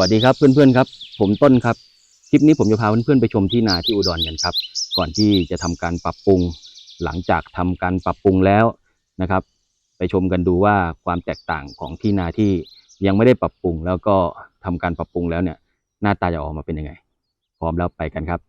สวัสดีครับเพื่อนๆครับ ผมต้นครับ คลิปนี้ผมจะพาเพื่อนๆไปชมที่นาที่อุดรกันครับ ก่อนที่จะทำการปรับปรุง หลังจากทำการปรับปรุงแล้วนะครับ ไปชมกันดูว่าความแตกต่างของที่นาที่ยังไม่ได้ปรับปรุง แล้วก็ทำการปรับปรุงแล้วเนี่ย หน้าตาจะออกมาเป็นยังไง พร้อมแล้วไปกันครับ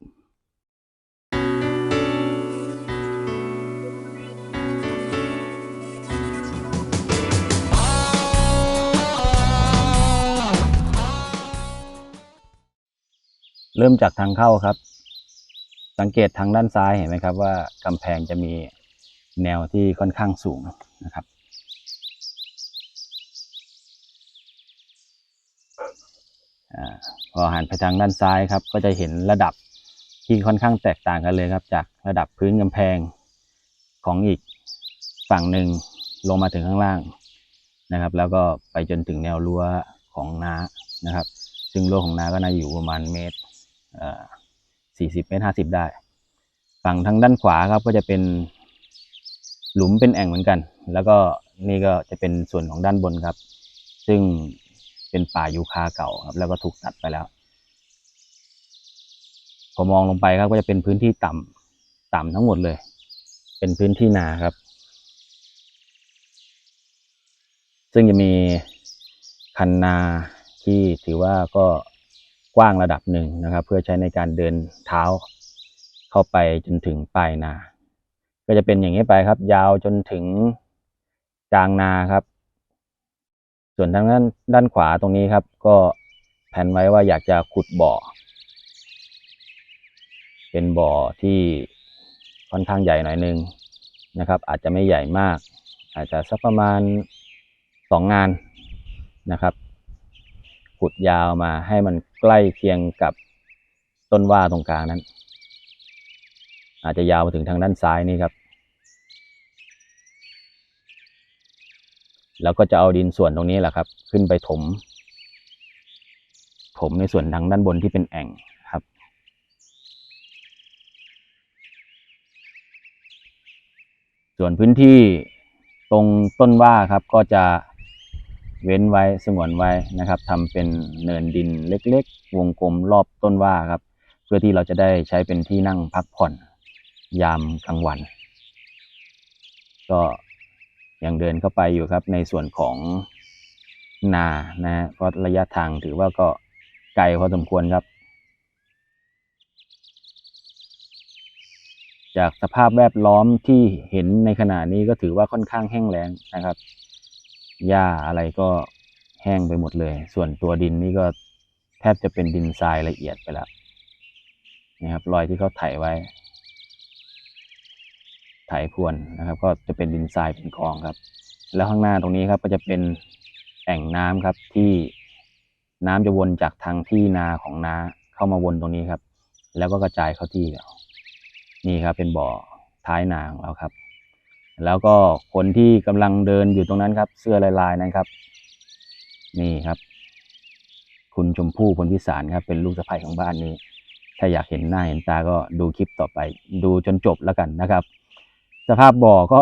เริ่มจากทางเข้าครับ สังเกตทางด้านซ้ายเห็นไหมครับ ว่ากำแพงจะมีแนวที่ค่อนข้างสูงนะครับอพอหันไปทางด้านซ้ายครับ ก็จะเห็นระดับที่ค่อนข้างแตกต่างกันเลยครับ จากระดับพื้นกำแพงของอีกฝั่งหนึ่งลงมาถึงข้างล่างนะครับ แล้วก็ไปจนถึงแนวรั้วของนานะครับ ซึ่งรั้วของนาก็น่าอยู่ประมาณเมตร สี่สิบเมตรห้าสิบได้ ฝั่งทางด้านขวาครับก็จะเป็นหลุมเป็นแอ่งเหมือนกัน แล้วก็นี่ก็จะเป็นส่วนของด้านบนครับ ซึ่งเป็นป่ายูคาเก่าครับ แล้วก็ถูกตัดไปแล้ว พอมองลงไปครับก็จะเป็นพื้นที่ต่ำต่ำทั้งหมดเลย เป็นพื้นที่นาครับ ซึ่งจะมีคันนาที่ถือว่าก็ กว้างระดับหนึ่งนะครับ เพื่อใช้ในการเดินเท้าเข้าไปจนถึงปลายนา ก็จะเป็นอย่างนี้ไปครับ ยาวจนถึงกลางนาครับ ส่วนทางด้านด้านขวาตรงนี้ครับ ก็แผนไว้ว่าอยากจะขุดบ่อ เป็นบ่อที่ค่อนข้างใหญ่หน่อยนึงนะครับ อาจจะไม่ใหญ่มาก อาจจะสักประมาณสองงานนะครับ ขุดยาวมาให้มันใกล้เคียงกับต้นว่าตรงกลางนั้น อาจจะยาวมาถึงทางด้านซ้ายนี่ครับ แล้วก็จะเอาดินส่วนตรงนี้แหละครับ ขึ้นไปถม ถมในส่วนทางด้านบนที่เป็นแอ่งครับ ส่วนพื้นที่ตรงต้นว่าครับก็จะ เว้นไว้สงวนไว้นะครับทำเป็นเนินดินเล็กๆ วงกลมรอบต้นว่าครับ เพื่อที่เราจะได้ใช้เป็นที่นั่งพักผ่อน ยามกลางวัน ก็ยังเดินเข้าไปอยู่ครับในส่วนของนานะฮะก็ระยะทางถือว่าก็ไกลพอสมควรครับ จากสภาพแวดล้อมที่เห็นในขณะนี้ก็ถือว่าค่อนข้างแห้งแล้งนะครับ หญ้าอะไรก็แห้งไปหมดเลย ส่วนตัวดินนี่ก็แทบจะเป็นดินทรายละเอียดไปแล้วนะครับรอยที่เขาไถไว้ ไถพรวนนะครับ ก็จะเป็นดินทรายเป็นกองครับ แล้วข้างหน้าตรงนี้ครับก็จะเป็นแอ่งน้ำครับที่น้ำจะวนจากทางที่นาของนาเข้ามาวนตรงนี้ครับ แล้วก็กระจายเข้าที่นี่ครับเป็นบ่อท้ายนาของเราครับ แล้วก็คนที่กำลังเดินอยู่ตรงนั้นครับ เสื้อลายๆนั้นครับ นี่ครับ คุณชมพู่พลพิสารครับ เป็นลูกสะใภ้ของบ้านนี้ ถ้าอยากเห็นหน้าเห็นตาก็ดูคลิปต่อไป ดูจนจบแล้วกันนะครับ สภาพบ่อก็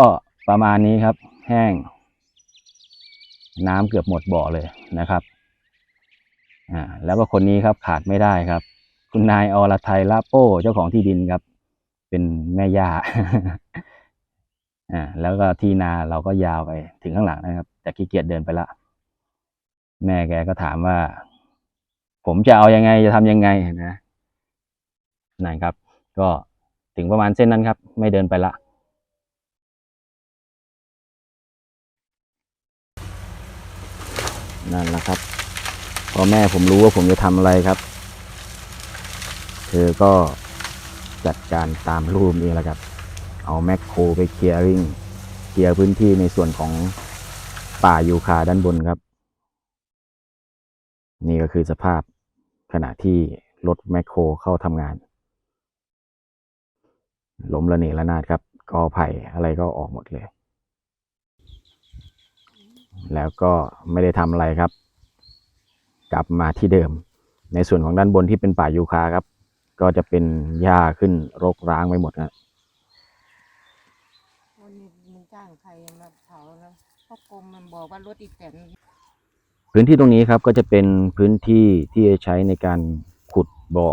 ประมาณนี้ครับ แห้ง น้ำเกือบหมดบ่อเลยนะครับอ่าแล้วก็คนนี้ครับขาดไม่ได้ครับ คุณนายอรไทยละโป้เจ้าของที่ดินครับ เป็นแม่ย่า อ่าแล้วก็ที่นาเราก็ยาวไปถึงข้างหลังนะครับ แต่ขี้เกียจเดินไปละ แม่แกก็ถามว่า ผมจะเอายังไงจะทำยังไงนะนั่นครับ ก็ถึงประมาณเส้นนั้นครับ ไม่เดินไปละนั่นแหละครับพอแม่ผมรู้ว่าผมจะทำอะไรครับ เธอก็จัดการตามรูปนี้แหละครับ เอาแมคโครไปเคลียร์ริงเคลียร์พื้นที่ในส่วนของป่ายูคาด้านบนครับ นี่ก็คือสภาพขณะที่รถแมคโครเข้าทำงานล้มระเนระนาดครับกอไผ่อะไรก็ออกหมดเลย แล้วก็ไม่ได้ทำอะไรครับ กลับมาที่เดิม ในส่วนของด้านบนที่เป็นป่ายูคาครับ ก็จะเป็นหญ้าขึ้นรกร้างไปหมดนะ วันนี้มึงจ้างใครมาเผาแล้วพ่อ กรมมันบอกว่ารถอีแตนพื้นที่ตรงนี้ครับก็จะเป็นพื้นที่ที่จะใช้ในการขุดบ่อ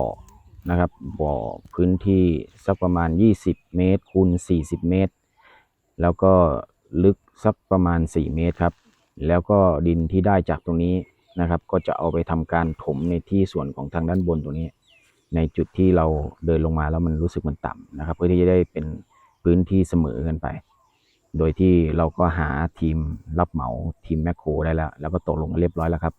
นะครับ บ่อพื้นที่สักประมาณ 20 เมตรคูณ 40 เมตร แล้วก็ลึกสักประมาณ 4 เมตรครับ แล้วก็ดินที่ได้จากตรงนี้นะครับ ก็จะเอาไปทำการถมในที่ส่วนของทางด้านบนตรงนี้ ในจุดที่เราเดินลงมาแล้วมันรู้สึกมันต่ำนะครับ เพื่อที่จะได้เป็นพื้นที่เสมอกันไป โดยที่เราก็หาทีมรับเหมาทีมแมคโครได้แล้ว แล้วก็ตกลงเรียบร้อยแล้วครับ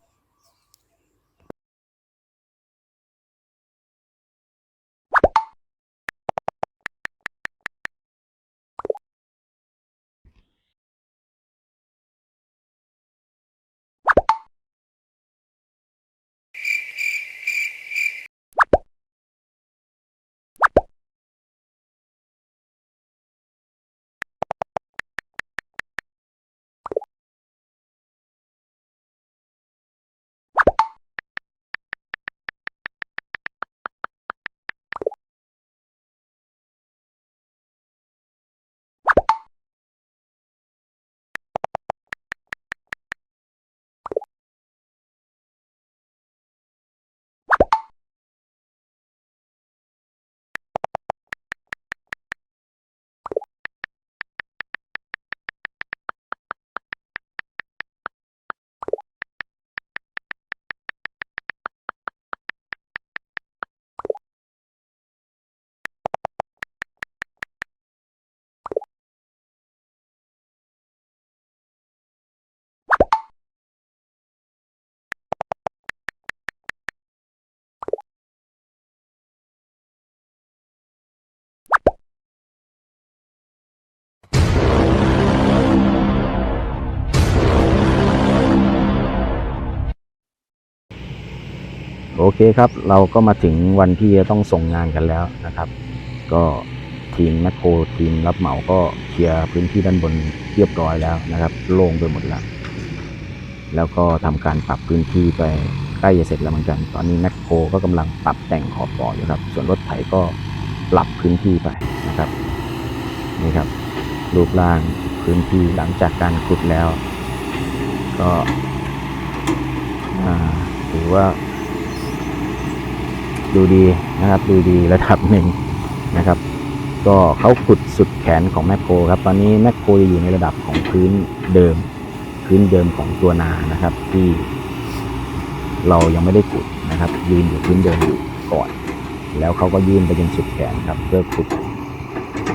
อเคครับ เราก็มาถึงวันที่จะต้องส่งงานกันแล้วนะครับ ก็ทีมแมคโครทีมรับเหมาก็เคลียร์พื้นที่ด้านบนเรียบร้อยแล้วนะครับ โล่งไปหมดแล้ว แล้วก็ทำการปรับพื้นที่ไปใกล้จะเสร็จแล้วเหมือนกัน ตอนนี้แมคโครก็กำลังปรับแต่งขอบบ่ออยู่ครับ ส่วนรถไถก็ปรับพื้นที่ไปนะครับนี่ครับรูปร่างพื้นที่หลังจากการขุดแล้ว ก็ถือว่า ดูดีนะครับ ดูดีระดับหนึ่งนะครับ ก็เขาขุดสุดแขนของแมคโครครับ ตอนนี้แมคโครอยู่ในระดับของพื้นเดิม พื้นเดิมของตัวนานะครับ ที่เรายังไม่ได้ขุดนะครับ ยืนอยู่พื้นเดิมอยู่ก่อน แล้วเขาก็ยื่นไปจนสุดแขนครับ เพื่อขุด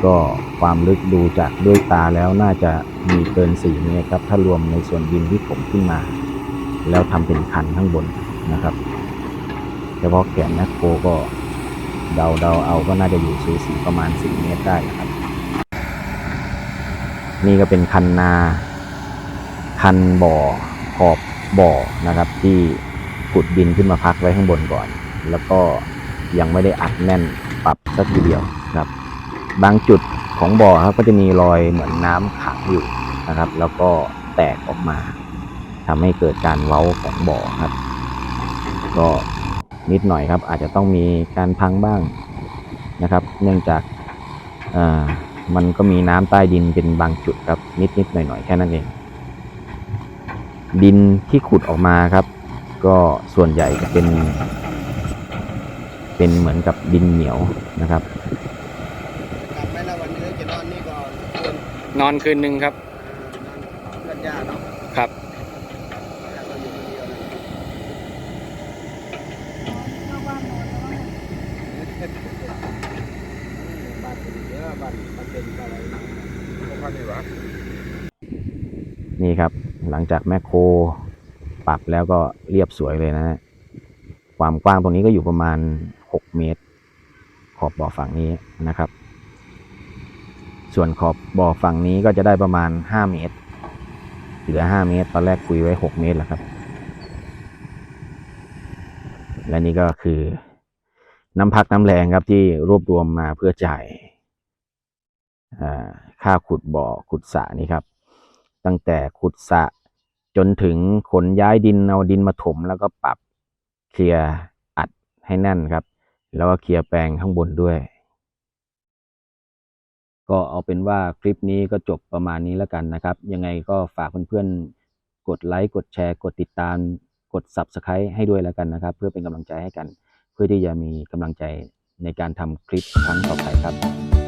ก็ความลึกดูจากด้วยตาแล้วน่าจะมีเกิน4เมตรครับ ถ้ารวมในส่วนดินที่ผมขึ้นมา แล้วทำเป็นคันข้างบนนะครับ เฉพาะแขนแมคโครก็เดาเดาเอาก็น่าจะอยู่สูสีประมาณ 4 เมตรได้นะครับ นี่ก็เป็นคันนา คันบ่อขอบบ่อนะครับ ที่ขุดดินขึ้นมาพักไว้ข้างบนก่อน แล้วก็ยังไม่ได้อัดแน่นปรับสักทีเดียวครับ บางจุดของบ่อครับก็จะมีรอยเหมือนน้ำขังอยู่นะครับ แล้วก็แตกออกมาทำให้เกิดการเว้าของบ่อครับ ก็ นิดหน่อยครับ อาจจะต้องมีการพังบ้างนะครับ เนื่องจากเอ่อมันก็มีน้ำใต้ดินเป็นบางจุดครับ นิดนิดๆหน่อยหน่อยๆแค่นั้นเอง ดินที่ขุดออกมาครับ ก็ส่วนใหญ่จะเป็น เป็นเหมือนกับดินเหนียวนะครับกลับไหมล่ะวันนี้จะนอนนี่ก่อนคืนนอนคืนหนึ่งครับนอนกันยาเนาะครับ แล้วก็อยู่คนเดียวเลยบ้านเป็นเยอะบ้านบ้านเป็นอะไรนะพวกพั นนี่หรอนี่ครับหลังจากแมคโครปรับแล้วก็เรียบสวยเลยนะฮะความกว้างตรงนี้ก็อยู่ประมาณ 6 เมตร ขอบบ่อฝั่งนี้นะครับ ส่วนขอบบ่อฝั่งนี้ก็จะได้ประมาณ 5 เมตร เหลือ 5 เมตร ตอนแรกคุยไว้ 6 เมตรแล้วครับ และนี่ก็คือน้ำพักน้ำแรงครับที่รวบรวมมาเพื่อจ่าย ค่าขุดบ่อขุดสระนี่ครับ ตั้งแต่ขุดสระจนถึงขนย้ายดินเอาดินมาถม แล้วก็ปรับเคลียร์อัดให้แน่นครับ แล้วก็เคลียร์แปลงข้างบนด้วย ก็เอาเป็นว่าคลิปนี้ก็จบประมาณนี้แล้วกันนะครับ ยังไงก็ฝากเพื่อนๆกดไลค์กดแชร์ กดติดตาม กด Subscribe ให้ด้วยแล้วกันนะครับ เพื่อเป็นกำลังใจให้กัน เพื่อที่จะมีกำลังใจในการทำคลิปครั้งต่อไปครับ